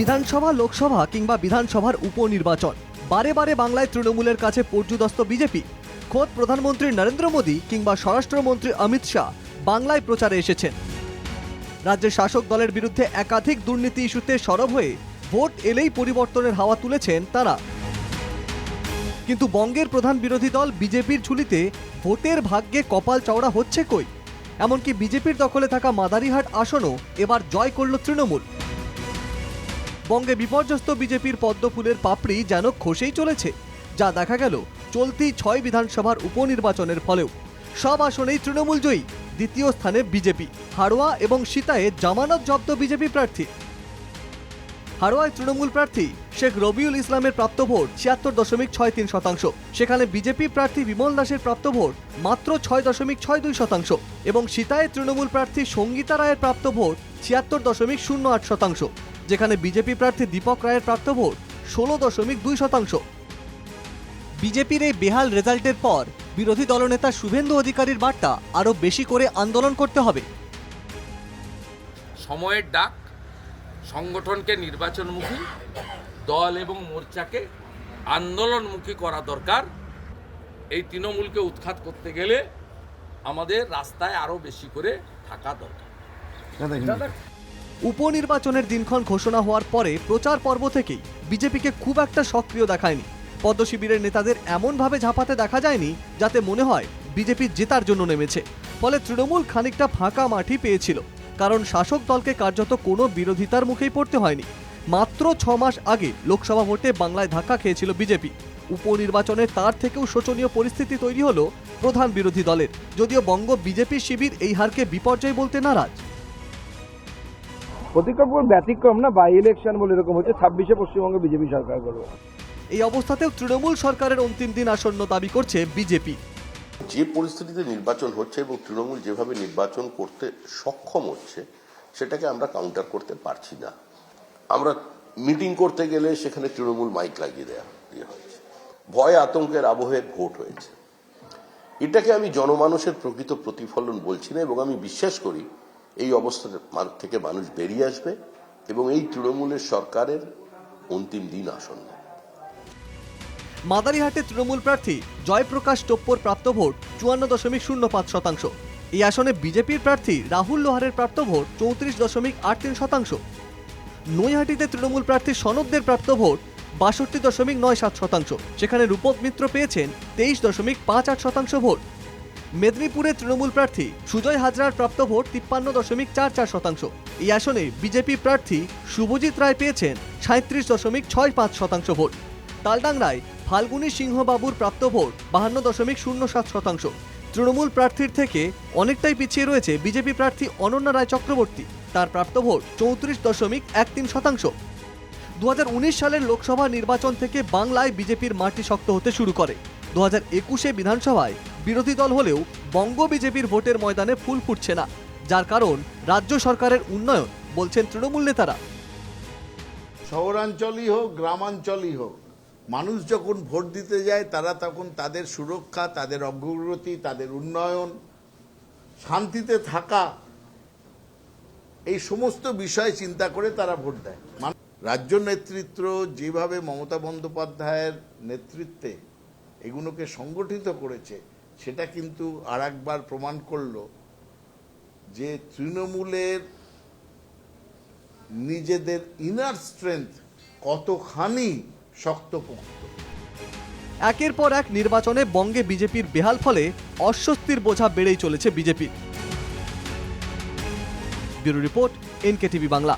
বিধানসভা, লোকসভা কিংবা বিধানসভার উপনির্বাচন। বারে বারে বাংলায় তৃণমূলের কাছে পর্যুদস্ত বিজেপি। খোদ প্রধানমন্ত্রী নরেন্দ্র মোদী কিংবা স্বরাষ্ট্রমন্ত্রী অমিত শাহ বাংলায় প্রচারে এসেছেন। রাজ্যের শাসক দলের বিরুদ্ধে একাধিক দুর্নীতি ইস্যুতে সরব হয়ে ভোট এলেই পরিবর্তনের হাওয়া তুলেছেন তারা। কিন্তু বঙ্গের প্রধান বিরোধী দল বিজেপির ঝুলিতে ভোটের ভাগ্যে কপাল চওড়া হচ্ছে কই? এমনকি বিজেপির দখলে থাকা মাদারিহাট আসনও এবার জয় করল তৃণমূল। বঙ্গে বিপর্যস্ত বিজেপির পদ্মফুলের পাপড়ি যেন খসেই চলেছে, যা দেখা গেল চলতি ছয় বিধানসভার উপনির্বাচনের ফলেও। সব আসনেই তৃণমূল জয়ী, দ্বিতীয় স্থানে বিজেপি, হাড়োয়া এবং সীতায়ে জামানত জব্দ বিজেপি প্রার্থী। হাড়োয়ায় তৃণমূল প্রার্থী শেখ রবিউল ইসলামের প্রাপ্ত ভোট ছিয়াত্তর দশমিক ছয় তিন শতাংশ, সেখানে বিজেপি প্রার্থী বিমল দাসের প্রাপ্ত ভোট মাত্র ছয় দশমিক ছয় দুই শতাংশ এবং সীতায় তৃণমূল প্রার্থী সঙ্গীতা রায়ের প্রাপ্ত ভোট ছিয়াত্তর দশমিক শূন্য আট শতাংশ। যেখানে বিজেপি প্রার্থী দীপক রায়ের প্রাপ্ত ভোট ষোলো দশমিক দুই শতাংশ। বিজেপির এই বেহাল রেজাল্টের পর বিরোধী দলনেতা শুভেন্দু অধিকারীর বার্তা আরও বেশি করে আন্দোলন করতে হবে। সময়ের ডাক সংগঠনকে নির্বাচনমুখী দল এবং মোর্চাকে আন্দোলনমুখী করা দরকার। এই তৃণমূলকে উৎখাত করতে গেলে আমাদের রাস্তায় আরও বেশি করে থাকা দরকার। উপনির্বাচনের দিনক্ষণ ঘোষণা হওয়ার পরে প্রচার পর্ব থেকেই বিজেপিকে খুব একটা সক্রিয় দেখায়নি। পদ্মশিবিরের নেতাদের এমনভাবে ঝাঁপাতে দেখা যায়নি যাতে মনে হয় বিজেপি জেতার জন্য নেমেছে। ফলে তৃণমূল খানিকটা ফাঁকা মাঠই পেয়েছিল, কারণ শাসক দলকে কার্যত কোনো বিরোধিতার মুখেই পড়তে হয়নি। মাত্র ছ মাস আগে লোকসভা ভোটে বাংলায় ধাক্কা খেয়েছিল বিজেপি। উপনির্বাচনে তার থেকেও শোচনীয় পরিস্থিতি তৈরি হলো প্রধান বিরোধী দলের। যদিও বঙ্গ বিজেপি শিবির এই হারকে বিপর্যয় বলতে নারাজ প্রতিক্রম ব্যতিক্রম না বাই ইলেকশন বলে এরকম হচ্ছে ছাব্বিশে পশ্চিমবঙ্গে বিজেপি সরকার করবে এই অবস্থাতেও তৃণমূল সরকারের অন্তিম দিন আসন্ন দাবি করছে বিজেপি। যে পরিস্থিতিতে নির্বাচন হচ্ছে এবং তৃণমূল যেভাবে নির্বাচন করতে সক্ষম হচ্ছে সেটাকে আমরা কাউন্টার করতে পারছি না। আমরা মিটিং করতে গেলে সেখানে তৃণমূল মাইক লাগিয়ে দেওয়া দিয়ে হয়েছে ভয় আতঙ্কের আবহে ভোট হয়েছে। এটাকে আমি জনমানুষের প্রকৃত প্রতিফলন বলছি না এবং আমি বিশ্বাস করি এই অবস্থা থেকে মানুষ বেরিয়ে আসবে এবং এই তৃণমূলের সরকারের অন্তিম দিন আসন্ন। মাদারিহাটে তৃণমূল প্রার্থী জয়প্রকাশ টোপ্পর প্রাপ্ত ভোট চুয়ান্ন দশমিক শূন্য পাঁচ শতাংশ। এই আসনে বিজেপির প্রার্থী রাহুল লোহারের প্রাপ্ত ভোট চৌত্রিশ দশমিক আট তিন শতাংশ। নৈহাটিতে তৃণমূল প্রার্থী সনদদের প্রাপ্ত ভোট বাষট্টি দশমিক নয় সাত শতাংশ। সেখানে রূপক মিত্র পেয়েছেন তেইশ দশমিক পাঁচ আট শতাংশ ভোট। মেদিনীপুরে তৃণমূল প্রার্থী সুজয় হাজরার প্রাপ্ত ভোট তিপ্পান্ন দশমিক চার চার শতাংশ। এই আসনে বিজেপি প্রার্থী শুভজিৎ রায় পেয়েছেন সাঁত্রিশ দশমিক ছয় পাঁচ শতাংশ ভোট। তালডাংরায় ফাল্গুনী সিংহবাবুর প্রাপ্ত ভোট বাহান্ন দশমিক শূন্য সাত শতাংশ। তৃণমূল প্রার্থীর থেকে অনেকটাই পিছিয়ে রয়েছে বিজেপি প্রার্থী অনন্যা রায় চক্রবর্তী। তার প্রাপ্ত ভোট চৌত্রিশ দশমিক এক তিন শতাংশ। দু হাজার উনিশ সালের লোকসভা নির্বাচন থেকে বাংলায় বিজেপির মাটি শক্ত হতে শুরু করে। দু হাজার একুশে বিধানসভায় বিরোধী দল হলেও বঙ্গ বিজেপির ভোটের ময়দানে ফুল ফুটছে না, যার কারণ রাজ্য সরকারের উন্নয়ন, বলছেন তৃণমূল নেতারা। শহরাঞ্চলই হোক, গ্রামাঞ্চলই হোক, মানুষ যখন ভোট দিতে যায়, তারা তখন তাদের সুরক্ষা, তাদের অগ্রগতি, তাদের উন্নয়ন, শান্তিতে থাকা, এই সমস্ত বিষয় চিন্তা করে তারা ভোট দেয়। রাজ্য নেতৃত্ব যেভাবে মমতা বন্দ্যোপাধ্যায়ের নেতৃত্বে এগুলোকে সংগঠিত করেছে সেটা কিন্তু আর একবার প্রমাণ করল যে তৃণমূলের নিজেদের ইনার স্ট্রেংথ কতখানি শক্তপোক্ত। একের পর এক নির্বাচনে বঙ্গে বিজেপির বেহাল ফলে অস্বস্তির বোঝা বেড়েই চলেছে বিজেপির ব্যুরো রিপোর্ট এনকেটিভি বাংলা।